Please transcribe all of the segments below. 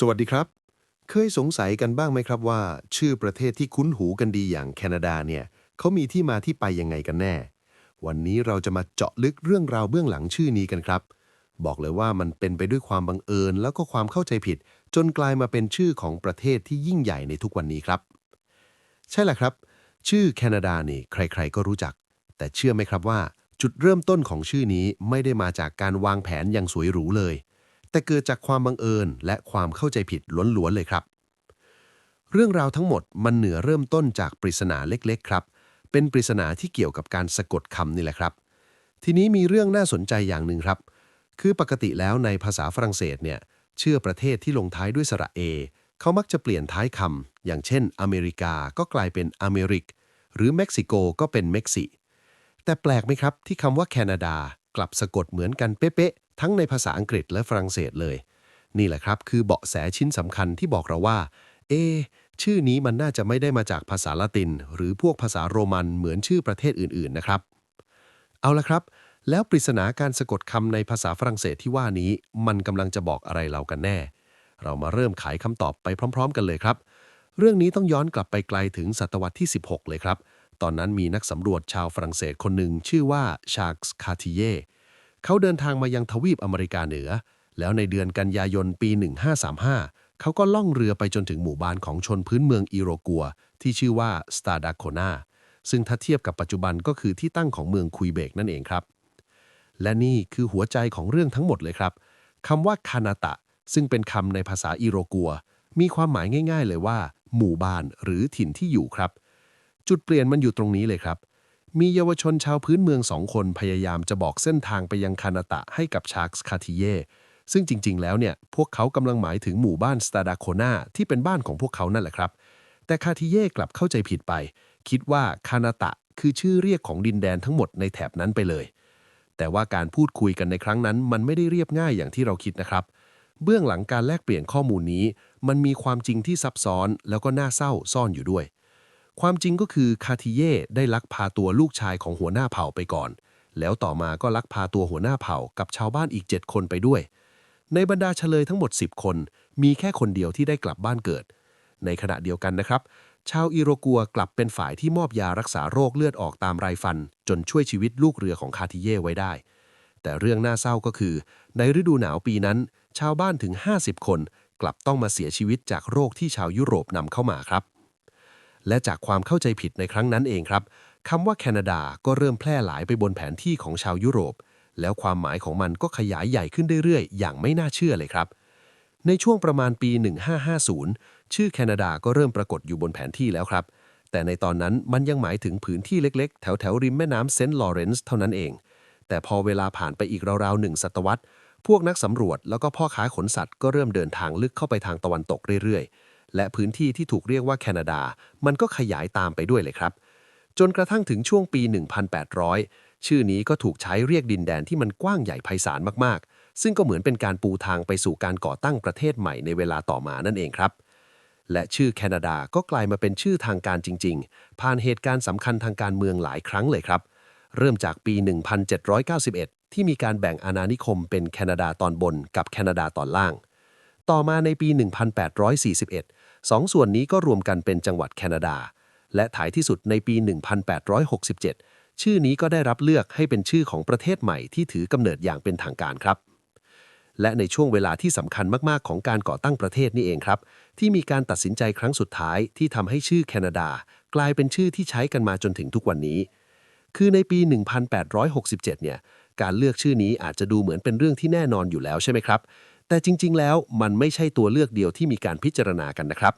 สวัสดีครับ เคยสงสัยกันบ้างไหมครับว่า ชื่อประเทศที่คุ้นหูกันดีอย่างแคนาดาเนี่ยเขามีที่มาที่ไปยังไงกันแน่ วันนี้เราจะมาเจาะลึกเรื่องราวเบื้องหลังชื่อนี้กันครับ บอกเลยว่ามันเป็นไปด้วยความบังเอิญ แล้วก็ความเข้าใจผิด จนกลายมาเป็นชื่อของประเทศที่ยิ่งใหญ่ในทุกวันนี้ครับ ใช่แหละครับ ชื่อแคนาดานี่ใครๆก็รู้จัก แต่เชื่อไหมครับว่า จุดเริ่มต้นของชื่อนี้ไม่ได้มาจากการวางแผนอย่างสวยหรูเลย แต่เกิดจากความบังเอิญและความเข้าใจผิดล้วนๆเลยครับ เรื่องราวทั้งหมดมันเหนือเริ่มต้นจากปริศนาเล็กๆ ครับ เป็นปริศนาที่เกี่ยวกับการสะกดคำนี่แหละครับ ทีนี้มีเรื่องน่าสนใจอย่างหนึ่งครับ คือปกติแล้วในภาษาฝรั่งเศสเนี่ยเชื่อประเทศที่ลงท้ายด้วยสระเอเขามักจะเปลี่ยนท้ายคำอย่างเช่น อเมริกาก็กลายเป็นอเมริก หรือเม็กซิโกก็เป็นเม็กซิแต่แปลกไหมครับที่คำว่าแคนาดากลับสะกดเหมือนกันเป๊ะ ทั้งในภาษาอังกฤษและฝรั่งเศสเลย นี่แหละครับคือเบาะแสชิ้นสำคัญที่บอกเราว่า เอ ชื่อนี้มันน่าจะไม่ได้มาจากภาษาละติน หรือพวกภาษาโรมันเหมือนชื่อประเทศอื่นๆนะครับ เอาละครับ แล้วปริศนาการสะกดคำในภาษาฝรั่งเศสที่ว่านี้ มันกำลังจะบอกอะไรเรากันแน่ เรามาเริ่มไขคำตอบไปพร้อม ๆ กันเลยครับ เรื่องนี้ต้องย้อนกลับไปไกลถึงศตวรรษที่ 16 เลยครับตอนนั้นมีนักสำรวจชาวฝรั่งเศสคนหนึ่งชื่อว่าชาร์กส์คาติเย เขาเดินทางมายังทวีปอเมริกาเหนือ แล้วในเดือนกันยายนปี 1535 เขาก็ล่องเรือไปจนถึงหมู่บ้านของชนพื้นเมืองอีโรกัว ที่ชื่อว่าสตาดาโคนาซึ่งถ้าเทียบกับปัจจุบันก็คือที่ตั้งของเมืองคุยเบกนั่นเองครับ และนี่คือหัวใจของเรื่องทั้งหมดเลยครับคำว่าคานาตะ ซึ่งเป็นคำในภาษาอีโรกัว มีความหมายง่าย ๆ เลยว่า หมู่บ้านหรือถิ่นที่อยู่ครับ จุดเปลี่ยนมันอยู่ตรงนี้เลยครับ มีเยาวชนชาวพื้นเมืองสองคนพยายามจะบอกเส้นทางไปยังคานาตะให้กับชาร์กส์คาติเยซึ่งจริง ๆ แล้วเนี่ย พวกเขากำลังหมายถึงหมู่บ้านสตาดาโคนาที่เป็นบ้านของพวกเขานั่นแหละครับ แต่คาติเย่กลับเข้าใจผิดไป คิดว่าคานาตะคือชื่อเรียกของดินแดนทั้งหมดในแถบนั้นไปเลย แต่ว่าการพูดคุยกันในครั้งนั้น มันไม่ได้เรียบง่ายอย่างที่เราคิดนะครับ เบื้องหลังการแลกเปลี่ยนข้อมูลนี้ มันมีความจริงที่ซับซ้อนแล้วก็น่าเศร้าซ่อนอยู่ด้วย ความจริงก็คือคาติเย่ได้ลักพาตัวลูกชายของหัวหน้าเผ่าไปก่อน แล้วต่อมาก็ลักพาตัวหัวหน้าเผ่ากับชาวบ้านอีก 7 คนไปด้วย ในบรรดาเฉลยทั้งหมด 10 คน มีแค่คนเดียวที่ได้กลับบ้านเกิด ในขณะเดียวกันนะครับ ชาวอิโรกัวกลับเป็นฝ่ายที่มอบยารักษาโรคเลือดออกตามไรฟัน จนช่วยชีวิตลูกเรือของคาติเย่ไว้ได้ แต่เรื่องน่าเศร้าก็คือ ในฤดูหนาวปีนั้น ชาวบ้านถึง 50 คน กลับต้องมาเสียชีวิตจากโรคที่ชาวยุโรปนำเข้ามาครับ และจากความเข้าใจผิดในครั้งนั้นเองครับคำว่าแคนาดาก็เริ่มแพร่หลายไปบนแผนที่ของชาวยุโรป แล้วความหมายของมันก็ขยายใหญ่ขึ้นเรื่อยๆ อย่างไม่น่าเชื่อเลยครับ ในช่วงประมาณปี 1550 ชื่อแคนาดาก็เริ่มปรากฏอยู่บนแผนที่แล้วครับ แต่ในตอนนั้นมันยังหมายถึงผืนที่เล็กๆ แถวๆ ริมแม่น้ำเซนต์ลอเรนซ์เท่านั้นเอง แต่พอเวลาผ่านไปอีกราวๆหนึ่งศตวรรษ พวกนักสำรวจแล้วก็พ่อค้าขนสัตว์ก็เริ่มเดินทางลึกเข้าไปทางตะวันตกเรื่อยๆ และพื้นที่ที่ถูกเรียกว่าแคนาดา มันก็ขยายตามไปด้วยเลยครับ จนกระทั่งถึงช่วงปี 1800 ชื่อนี้ก็ถูกใช้เรียกดินแดนที่มันกว้างใหญ่ไพศาลมากๆ ซึ่งก็เหมือนเป็นการปูทางไปสู่การก่อตั้งประเทศใหม่ในเวลาต่อมานั่นเองครับ และชื่อแคนาดาก็กลายมาเป็นชื่อทางการจริง ๆ ผ่านเหตุการณ์สำคัญทางการเมืองหลายครั้งเลยครับ เริ่มจากปี 1791 ที่มีการแบ่งอาณานิคมเป็นแคนาดาตอนบนกับแคนาดาตอนล่างต่อมาในปี 1841 สองส่วนนี้ก็รวมกันเป็นจังหวัดแคนาดา และท้ายที่สุดในปี 1867 ชื่อนี้ก็ได้รับเลือกให้เป็นชื่อของประเทศใหม่ที่ถือกำเนิดอย่างเป็นทางการครับ และในช่วงเวลาที่สำคัญมาก ๆ ของการก่อตั้งประเทศนี่เองครับ ที่มีการตัดสินใจครั้งสุดท้ายที่ทำให้ชื่อแคนาดา กลายเป็นชื่อที่ใช้กันมาจนถึงทุกวันนี้ คือในปี 1867 เนี่ยการเลือกชื่อนี้อาจจะดูเหมือนเป็นเรื่องที่แน่นอนอยู่แล้วใช่ไหมครับ แต่จริง ๆ แล้วมันไม่ใช่ตัวเลือกเดียวที่มีการพิจารณากันนะครับ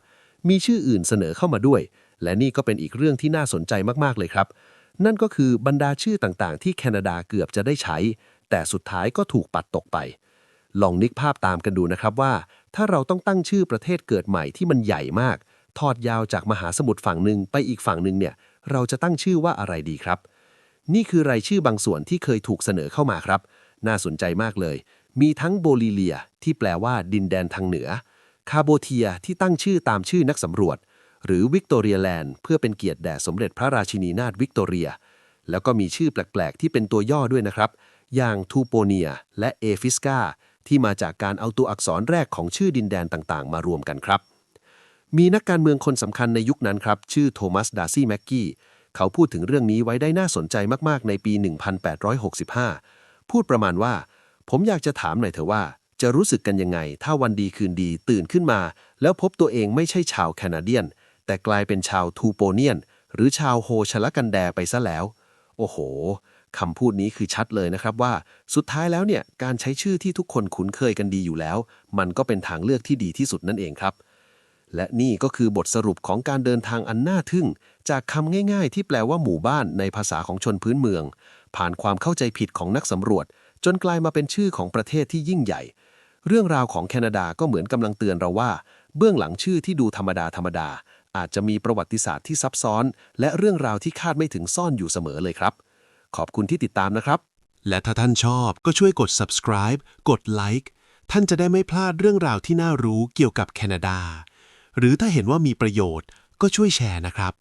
มีชื่ออื่นเสนอเข้ามาด้วย และนี่ก็เป็นอีกเรื่องที่น่าสนใจมากๆเลยครับ นั่นก็คือบรรดาชื่อต่างๆ ที่แคนาดาเกือบจะได้ใช้ แต่สุดท้ายก็ถูกปัดตกไป ลองนึกภาพตามกันดูนะครับว่า ถ้าเราต้องตั้งชื่อประเทศเกิดใหม่ที่มันใหญ่มาก ทอดยาวจากมหาสมุทรฝั่งหนึ่งไปอีกฝั่งหนึ่งเนี่ย เราจะตั้งชื่อว่าอะไรดีครับ นี่คือรายชื่อบางส่วนที่เคยถูกเสนอเข้ามาครับ น่าสนใจมากเลย มีทั้งโบลิเลียที่แปลว่าดินแดนทางเหนือ คาโบเทียที่ตั้งชื่อตามชื่อนักสำรวจ หรือวิกตอเรียแลนด์เพื่อเป็นเกียรติแด่สมเด็จพระราชินีนาถวิกตอเรีย แล้วก็มีชื่อแปลก ๆ ที่เป็นตัวย่อด้วยนะครับ อย่างทูโปเนียและเอฟิสกาที่มาจากการเอาตัวอักษรแรกของชื่อดินแดนต่าง ๆ มารวมกันครับ มีนักการเมืองคนสำคัญในยุคนั้นครับ ชื่อโทมัสดาร์ซี่แม็กกี้เขาพูดถึงเรื่องนี้ไว้ได้น่าสนใจมาก ๆ ในปี 1865 พูดประมาณว่า ผมอยากจะถามหน่อยเถอะว่า จะรู้สึกกันยังไง ถ้าวันดีคืนดีตื่นขึ้นมา แล้วพบตัวเองไม่ใช่ชาวแคนาเดียน แต่กลายเป็นชาวทูโปเนียน หรือชาวโฮชละกันแดไปซะแล้ว โอ้โหคำพูดนี้คือชัดเลยนะครับว่า สุดท้ายแล้วเนี่ยการใช้ชื่อที่ทุกคนคุ้นเคยกันดีอยู่แล้ว มันก็เป็นทางเลือกที่ดีที่สุดนั่นเองครับ และนี่ก็คือบทสรุปของการเดินทางอันน่าทึ่ง จากคำง่าย ๆ ที่แปลว่าหมู่บ้านในภาษาของชนพื้นเมือง ผ่านความเข้าใจผิดของนักสำรวจ จนกลายมาเป็นชื่อของประเทศที่ยิ่งใหญ่ เรื่องราวของแคนาดาก็เหมือนกำลังเตือนเราว่า เบื้องหลังชื่อที่ดูธรรมดาธรรมดา อาจจะมีประวัติศาสตร์ที่ซับซ้อน และเรื่องราวที่คาดไม่ถึงซ่อนอยู่เสมอเลยครับ ขอบคุณที่ติดตามนะครับ และถ้าท่านชอบก็ช่วยกด subscribe กดไลค์ท่านจะได้ไม่พลาดเรื่องราวที่น่ารู้เกี่ยวกับแคนาดา หรือถ้าเห็นว่ามีประโยชน์ก็ช่วยแชร์นะครับ